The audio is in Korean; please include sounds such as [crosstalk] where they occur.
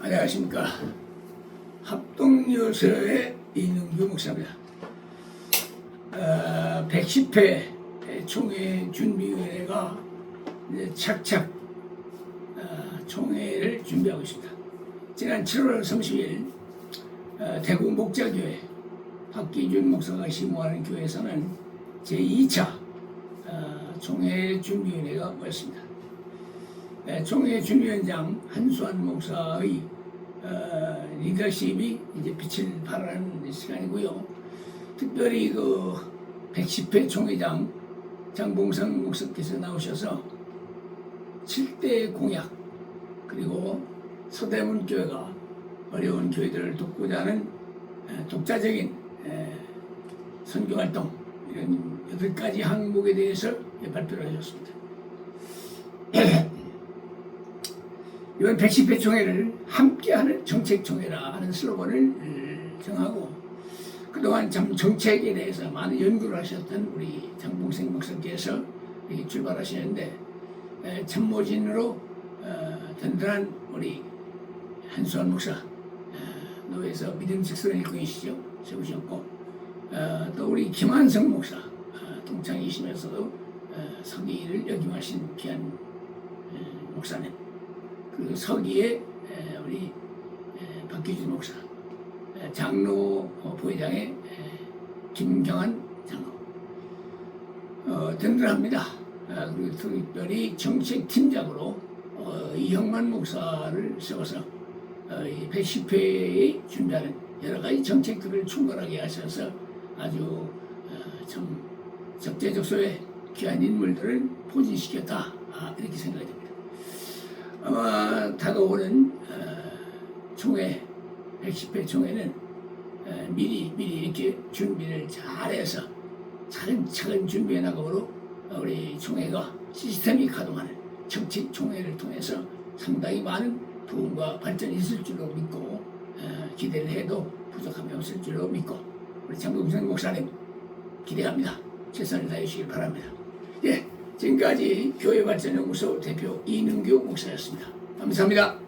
안녕하십니까 합동여서의 이능규 목사입니다. 어, 110회 총회 준비위원회가 착착 어, 총회를 준비하고 있습니다. 지난 7월 30일 어, 대구 목자교회 박기준 목사가 심호하는 교회에서는 제2차 어, 총회 준비위원회가 모였습니다. 네, 총회 준비위원장 한수환 목사의 어, 리더십이 이제 빛을 발하는 시간이고요. 특별히 그 110회 총회장 장봉상 목사께서 나오셔서 7대 공약 그리고 서대문 교회가 어려운 교회들을 돕고자 하는 에, 독자적인 에, 선교 활동 이런 여덟 가지 항목에 대해서 발표를 하셨습니다. [clears throat] 이번 110회 총회를 함께하는 정책총회라 하는 슬로건을 음, 정하고 그동안 참 정책에 대해서 많은 연구를 하셨던 우리 장봉생 목사께서 출발하시는데 에, 참모진으로 어, 든든한 우리 한수환 목사 어, 노회에서 믿음 직선을 일꾼이시죠? 세우셨고 어, 또 우리 김한성 목사 어, 동창이시면서도 어, 서기를 역임하신 귀한 어, 목사님 그 서기에 에, 우리 에, 박규진 목사, 에, 장로 어, 부회장의 에, 김경환 장로 어, 든든합니다. 아, 그리고 특별히 정책팀장으로 어, 이형만 목사를 세워서 어, 이 110회에 준비하는 여러 가지 정책들을 충분하게 하셔서 아주 어, 참 적재적소에 귀한 인물들을 포진시켰다 아, 이렇게 생각이 됩니다. 아마 다가오는 어, 총회 110회 총회는 어, 미리 미리 이렇게 준비를 잘해서 차근차근 준비해 나가므로 우리 총회가 시스템이 가동하는 정책 총회를 통해서 상당히 많은 도움과 발전이 있을 줄로 믿고 어, 기대를 해도 부족함이 없을 줄로 믿고 우리 장동생 목사님 기대합니다. 최선을 다해 주시길 바랍니다. 예, 지금까지 교회 발전연구소 대표 이능규 목사였습니다. 감사합니다.